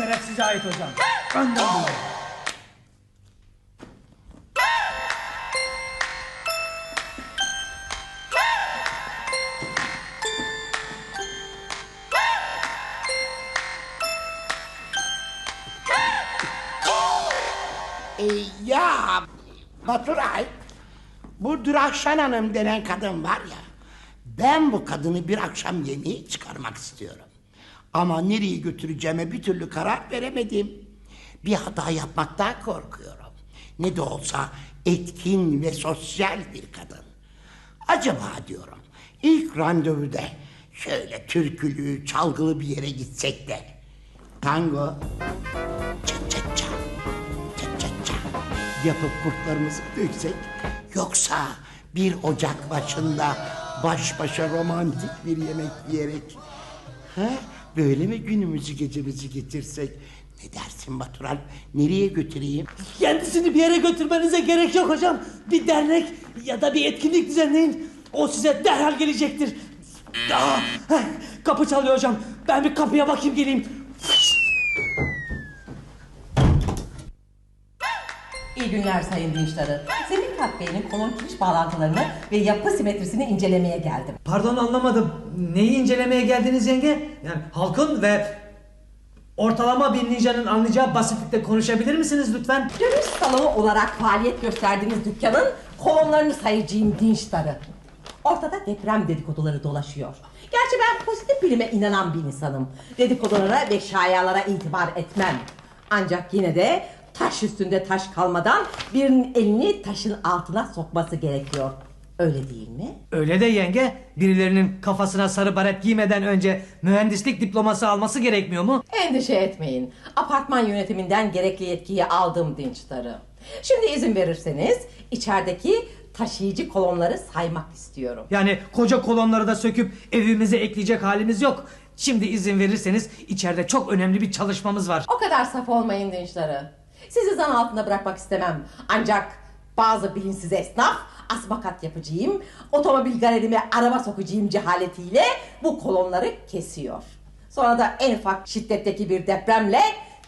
şerefsize ait hocam. Önden buyurun. E, ya Baturay, bu Duraşan Hanım denen kadın var ya, ben bu kadını bir akşam yemeğe çıkarmak istiyorum. Ama nereye götüreceğime bir türlü karar veremedim. Bir hata yapmaktan korkuyorum. Ne de olsa etkin ve sosyal bir kadın. Acaba diyorum ilk randevuda şöyle türkülü, çalgılı bir yere gitsek de tango, çat çat çat, çat çat çat yapıp kurtlarımızı döksek yoksa bir ocak başında baş başa romantik bir yemek yiyerek ha? böyle mi günümüzü gecemizi getirsek ne dersin Batural nereye götüreyim Kendisini bir yere götürmenize gerek yok hocam. Bir dernek ya da bir etkinlik düzenleyin. O size derhal gelecektir. Aa, kapı çalıyor hocam. Ben bir kapıya bakayım geleyim. İyi günler Sayın Dinçları. Zemin Bey'in kolon kiriş bağlantılarını ve yapı simetrisini incelemeye geldim. Pardon anlamadım. Neyi incelemeye geldiniz yenge? Yani halkın ve ortalama bir ninjanın anlayacağı basitlikte konuşabilir misiniz lütfen? Dövüş salonu olarak faaliyet gösterdiğiniz dükkanın kolonlarını sayacağım Dinçları. Ortada deprem dedikoduları dolaşıyor. Gerçi ben pozitif bilime inanan bir insanım. Dedikodulara ve şayalara itibar etmem. Ancak yine de taş üstünde taş kalmadan birinin elini taşın altına sokması gerekiyor. Öyle değil mi? Öyle de yenge birilerinin kafasına sarı baret giymeden önce mühendislik diploması alması gerekmiyor mu? Endişe etmeyin. Apartman yönetiminden gerekli yetkiyi aldım Dinçtar'ı. Şimdi izin verirseniz içerideki taşıyıcı kolonları saymak istiyorum. Yani koca kolonları da söküp evimize ekleyecek halimiz yok. Şimdi izin verirseniz içeride çok önemli bir çalışmamız var. O kadar saf olmayın Dinçtar'ı. Sizi zan altında bırakmak istemem. Ancak bazı bilinçsiz esnaf asmakat yapacağım, otomobil galerime araba sokacağım cehaletiyle bu kolonları kesiyor. Sonra da en ufak şiddetteki bir depremle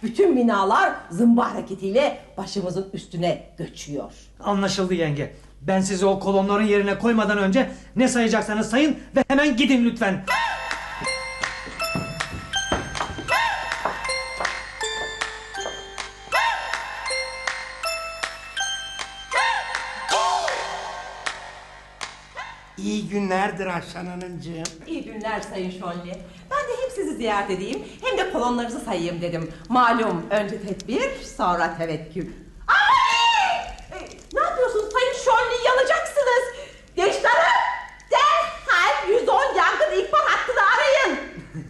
bütün binalar zımba hareketiyle başımızın üstüne göçüyor. Anlaşıldı yenge. Ben sizi o kolonların yerine koymadan önce ne sayacaksanız sayın ve hemen gidin lütfen. İyi günlerdir Aslan Hanımcığım. İyi günler Sayın Şonli. Ben de hem sizi ziyaret edeyim hem de kolonlarınızı sayayım dedim. Malum önce tedbir sonra tevekkül. Ay! Ne yapıyorsunuz Sayın Şonli yanacaksınız. Gençlerim derhal 110 yangın ihbar hattını arayın.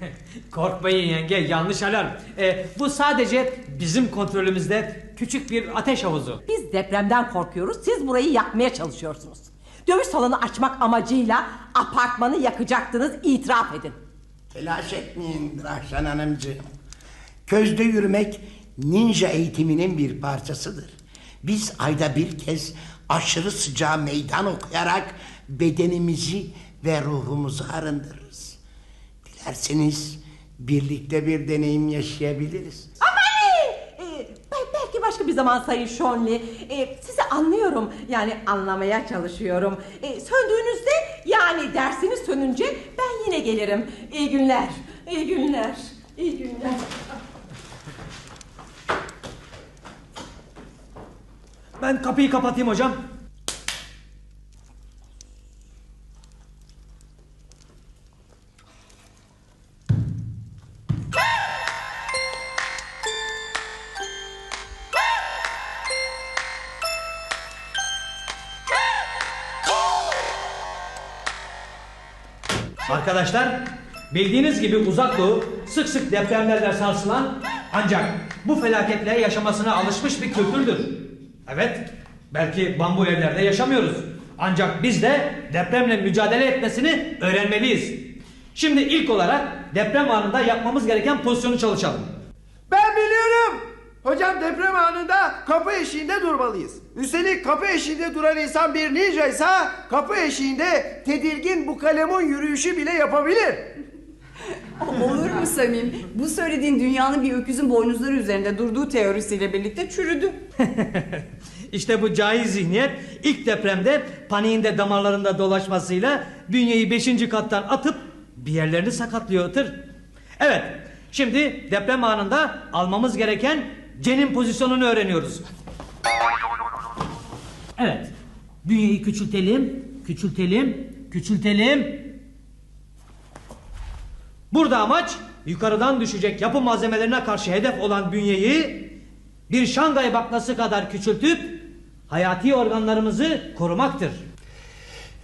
Korkmayın yenge yanlış alarm. Ee, bu sadece bizim kontrolümüzde küçük bir ateş havuzu. Biz depremden korkuyoruz siz burayı yakmaya çalışıyorsunuz. Dövüş salonu açmak amacıyla apartmanı yakacaktınız itiraf edin. Telaş etmeyin Rahşan Hanımcığım. Közde yürümek ninja eğitiminin bir parçasıdır. Biz ayda bir kez aşırı sıcağa meydan okuyarak bedenimizi ve ruhumuzu arındırırız. Dilerseniz birlikte bir deneyim yaşayabiliriz. Aman! Ee, ben- belki başka bir zaman Sayın Şonli. Ee, sizi anlıyorum. Yani anlamaya çalışıyorum. Ee, söndüğünüzde yani dersiniz sönünce ben yine gelirim. İyi günler. İyi günler. İyi günler. Ben kapıyı kapatayım hocam. Arkadaşlar bildiğiniz gibi uzak doğu sık sık depremlerle sarsılan ancak bu felaketle yaşamasına alışmış bir kültürdür. Evet belki bambu evlerde yaşamıyoruz. Ancak biz de depremle mücadele etmesini öğrenmeliyiz. Şimdi ilk olarak deprem anında yapmamız gereken pozisyonu çalışalım. Hocam deprem anında kapı eşiğinde durmalıyız. Üstelik kapı eşiğinde duran insan bir ninja ise kapı eşiğinde tedirgin bu kalemun yürüyüşü bile yapabilir. Olur mu Samim? Bu söylediğin dünyanın bir öküzün boynuzları üzerinde durduğu teorisiyle birlikte çürüdü. İşte bu cahil zihniyet ilk depremde paniğinde damarlarında dolaşmasıyla bünyeyi 5. kattan atıp bir yerlerini sakatlıyor Itır. Evet, şimdi deprem anında almamız gereken cenin pozisyonunu öğreniyoruz. Evet, bünyeyi küçültelim, küçültelim, küçültelim. Burada amaç yukarıdan düşecek yapı malzemelerine karşı hedef olan bünyeyi bir Şangay baklası kadar küçültüp hayati organlarımızı korumaktır.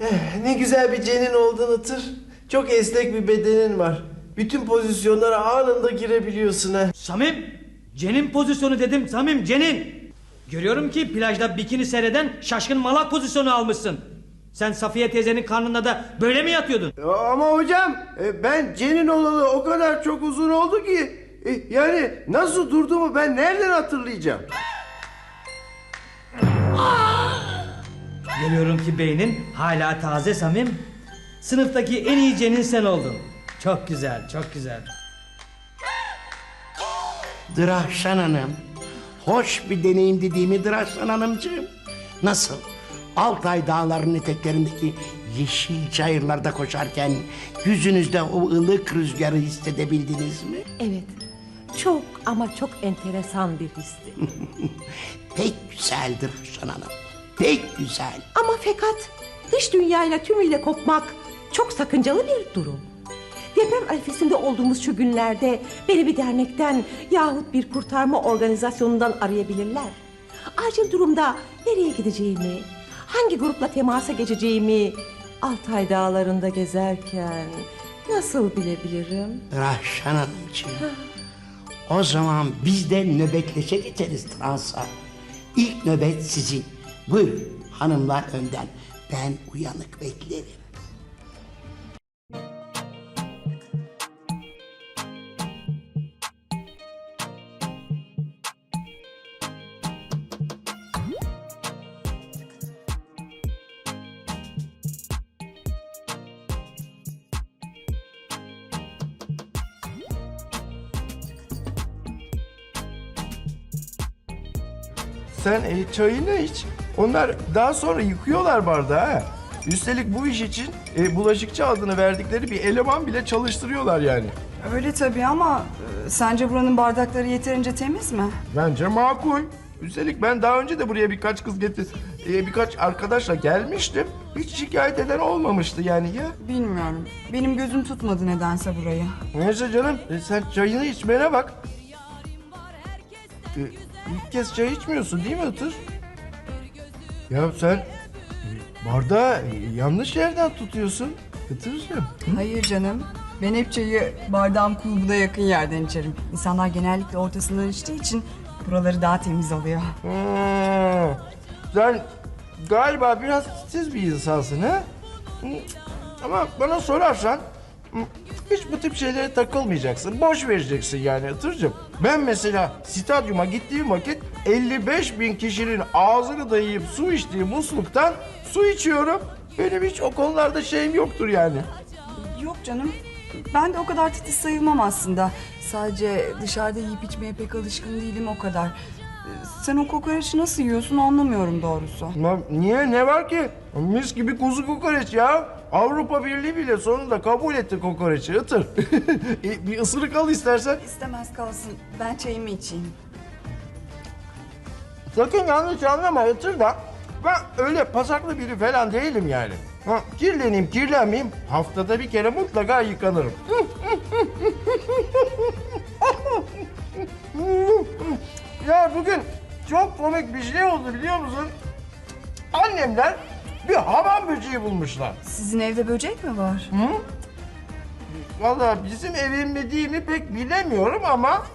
Eh, ne güzel bir cenin oldun Itır. Çok esnek bir bedenin var. Bütün pozisyonlara anında girebiliyorsun ha. Samim, cenin pozisyonu dedim Samim, cenin. Görüyorum ki plajda bikini seyreden şaşkın malak pozisyonu almışsın. Sen Safiye teyzenin karnında da böyle mi yatıyordun? Ama hocam e, ben cenin olalı o kadar çok uzun oldu ki e, yani nasıl durduğumu ben nereden hatırlayacağım? Görüyorum ki beynin hala taze Samim. Sınıftaki en iyi cenin sen oldun. Çok güzel, çok güzel. Drahşan Hanım. Hoş bir deneyim dediğimi Drahşan Hanımcığım. Nasıl? Altay dağlarının eteklerindeki yeşil çayırlarda koşarken yüzünüzde o ılık rüzgarı hissedebildiniz mi? Evet. Çok ama çok enteresan bir histi. Pek güzeldir Drahşan Hanım. Pek güzel. ama fakat dış dünyayla tümüyle kopmak çok sakıncalı bir durum. Deprem arifesinde olduğumuz şu günlerde beni bir dernekten yahut bir kurtarma organizasyonundan arayabilirler. Acil durumda nereye gideceğimi, hangi grupla temasa geçeceğimi Altay dağlarında gezerken nasıl bilebilirim? Rahşan Hanımcığım. O zaman biz de nöbetleşe geçeriz transa. İlk nöbet sizin. Buyurun hanımlar önden. Ben uyanık beklerim. Sen e, çayını iç. Onlar daha sonra yıkıyorlar bardağı ha. Üstelik bu iş için e, bulaşıkçı adını verdikleri bir eleman bile çalıştırıyorlar yani. Öyle tabii ama e, sence buranın bardakları yeterince temiz mi? Bence makul. Üstelik ben daha önce de buraya birkaç kız getir, e, birkaç arkadaşla gelmiştim. Hiç şikayet eden olmamıştı yani ya. Bilmiyorum. Benim gözüm tutmadı nedense burayı. Neyse canım e, sen çayını içmene bak. E, ilk kez çay içmiyorsun değil mi Itır? Ya sen bardağı yanlış yerden tutuyorsun Itır'cığım. Hayır canım. Ben hep çayı bardağım kulbuna yakın yerden içerim. İnsanlar genellikle ortasından içtiği için buraları daha temiz oluyor. Hmm, sen galiba biraz titiz bir insansın ha? Ama bana sorarsan hiç bu tip şeylere takılmayacaksın. Boş vereceksin yani Itır'cığım. Ben mesela stadyuma gittiğim vakit 55 bin kişinin ağzını dayayıp su içtiği musluktan su içiyorum. Benim hiç o konularda şeyim yoktur yani. Yok canım. Ben de o kadar titiz sayılmam aslında. Sadece dışarıda yiyip içmeye pek alışkın değilim o kadar. Ee, Sen o kokoreçi nasıl yiyorsun anlamıyorum doğrusu. Ama niye ne var ki? Mis gibi kuzu kokoreç ya. Avrupa Birliği bile sonunda kabul etti kokoreçi ıtır. E, bir ısırık al istersen. İstemez kalsın. Ben çayımı içeyim. Sakın yanlış anlama ıtır da. Ben öyle pasaklı biri falan değilim yani. Ha, kirleneyim kirlenmeyeyim haftada bir kere mutlaka yıkanırım. Ya bugün çok komik bir şey oldu biliyor musun? Annemler bir hamam böceği bulmuşlar. Sizin evde böcek mi var? Vallahi bizim evin mi değil mi pek bilemiyorum ama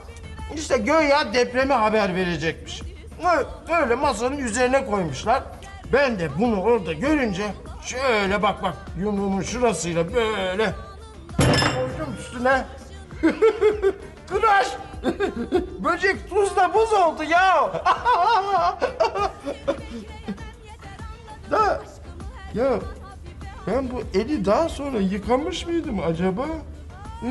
işte göya depremi haber verecekmiş. Ö- Öyle masanın üzerine koymuşlar. Ben de bunu orada görünce şöyle bak bak yumruğumun şurasıyla böyle koydum üstüne. Kıraş! Böcek tuzla buz oldu ya. da ya ben bu eli daha sonra yıkamış mıydım acaba? Hı?